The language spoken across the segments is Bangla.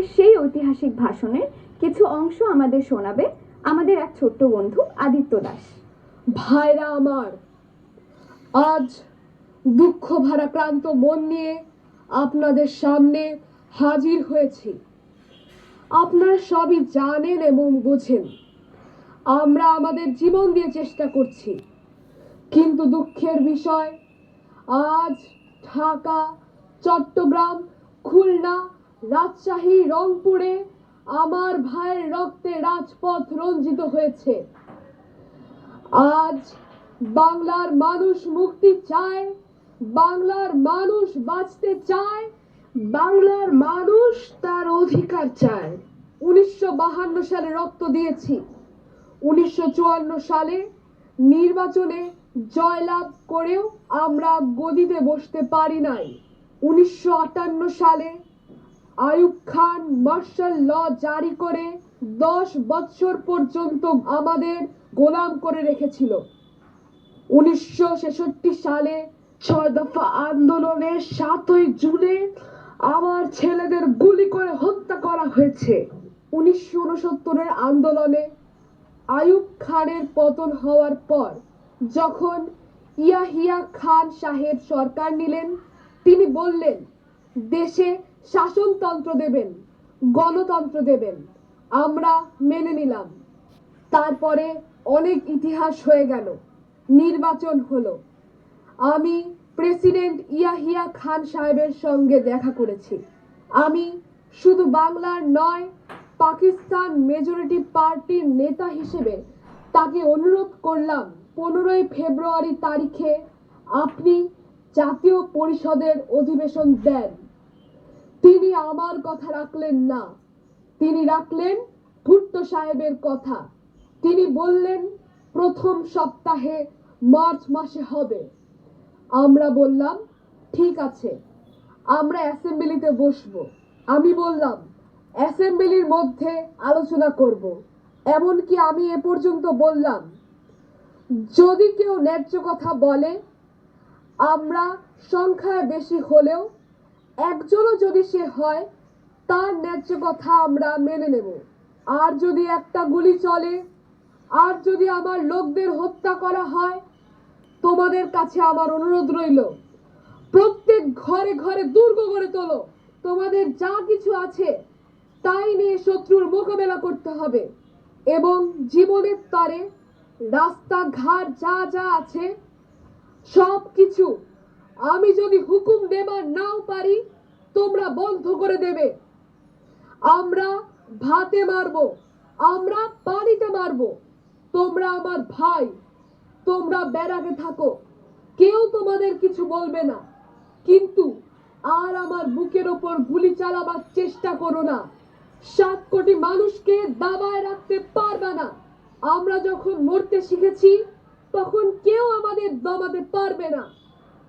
মুক্তিযুদ্ধের সেই ঐতিহাসিক ভাষণের কিছু অংশ আমাদের শোনাবে আমাদের এক ছোট্ট বন্ধু আদিত্য দাস। ভাইরা আমার, আজ দুঃখ ভারাক্রান্ত মন নিয়ে আপনাদের সামনে হাজির হয়েছি। আপনারা সবই জানেন এবং বোঝেন, আমরা আমাদের জীবন দিয়ে চেষ্টা করছি, কিন্তু দুঃখের বিষয় আজ ঢাকা, চট্টগ্রাম, খুলনা রাজশাহী রংপুরে আমার ভাইয়ের রক্তে রাজপথ রঞ্জিত হয়েছে। আজ বাংলার মানুষ মুক্তি চায়, বাংলার মানুষ বাঁচতে চায়, বাংলার মানুষ তার অধিকার চায়। উনিশশো সালে রক্ত দিয়েছি। উনিশশো চুয়ান্ন সালে নির্বাচনে জয়লাভ করেও আমরা গদিতে বসতে পারি নাই। উনিশশো আটান্ন সালে আয়ুব খান মার্শাল ল জারি করে দশ বৎসর পর্যন্ত আমাদের গোলাম করে রেখেছিল। উনিশশো ছেষট্টি সালে ছয় দফা আন্দোলনের সাতই জুনে আমার ছেলেদের গুলি করে হত্যা করা হয়েছে। উনিশশো উনসত্তরের আন্দোলনে আয়ুব খানের পতন হওয়ার পর যখন ইয়াহিয়া খান সাহেব সরকার নিলেন, তিনি বললেন, দেশে শাসনতন্ত্র দেবেন, গণতন্ত্র দেবেন। আমরা মেনে নিলাম। তারপরে অনেক ইতিহাস হয়ে গেল, নির্বাচন হলো। আমি প্রেসিডেন্ট ইয়াহিয়া খান সাহেবের সঙ্গে দেখা করেছি। আমি শুধু বাংলার নয়, পাকিস্তান মেজরিটি পার্টির নেতা হিসেবে তাকে অনুরোধ করলাম, পনেরোই ফেব্রুয়ারি তারিখে আপনি জাতীয় পরিষদের অধিবেশন দেন। তিনি আমার কথা রাখলেন না। তিনি রাখলেন ভুট্টো সাহেবের কথা। তিনি বললেন, প্রথম সপ্তাহে মার্চ মাসে হবে। আমরা বললাম, ঠিক আছে। আমরা অ্যাসেম্বলিতে বসবো। আমি বললাম, অ্যাসেম্বলির মধ্যে আলোচনা করব। এমনকি আমি এ পর্যন্ত বললাম, যদি কেউ ন্যায্য কথা বলে, আমরা সংখ্যায় বেশি হলেও একজনও যদি সে হয়, তার ন্যায্য কথা আমরা মেনে নেব। আর যদি একটা গুলি চলে, আর যদি আমার লোকদের হত্যা করা হয়, তোমাদের কাছে আমার অনুরোধ রইল, প্রত্যেক ঘরে ঘরে দুর্গ গড়ে তোলো। তোমাদের যা কিছু আছে, তাই নিয়ে শত্রুর মোকাবেলা করতে হবে। এবং জীবনের তরে, রাস্তাঘাট যা যা আছে সব কিছু আমি যদি হুকুম দেবার নাও পারি, তোমরা বন্ধ করে দেবে। আমরা ভাতে মারবো, আমরা পানিতে মারবো। তোমরা আমার ভাই, তোমরা ব্যারাকে থাকো। কেউ তোমাদের কিছু বলবে না। কিন্তু আর আমার বুকের ওপর গুলি চালাবার চেষ্টা করো না। সাত কোটি মানুষকে দাবায় রাখতে পারবে না। আমরা যখন মরতে শিখেছি, তখন কেউ আমাদের দমাতে পারবে না।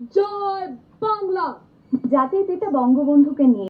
জয় বাংলা। জাতির পিতা বঙ্গবন্ধুকে নিয়ে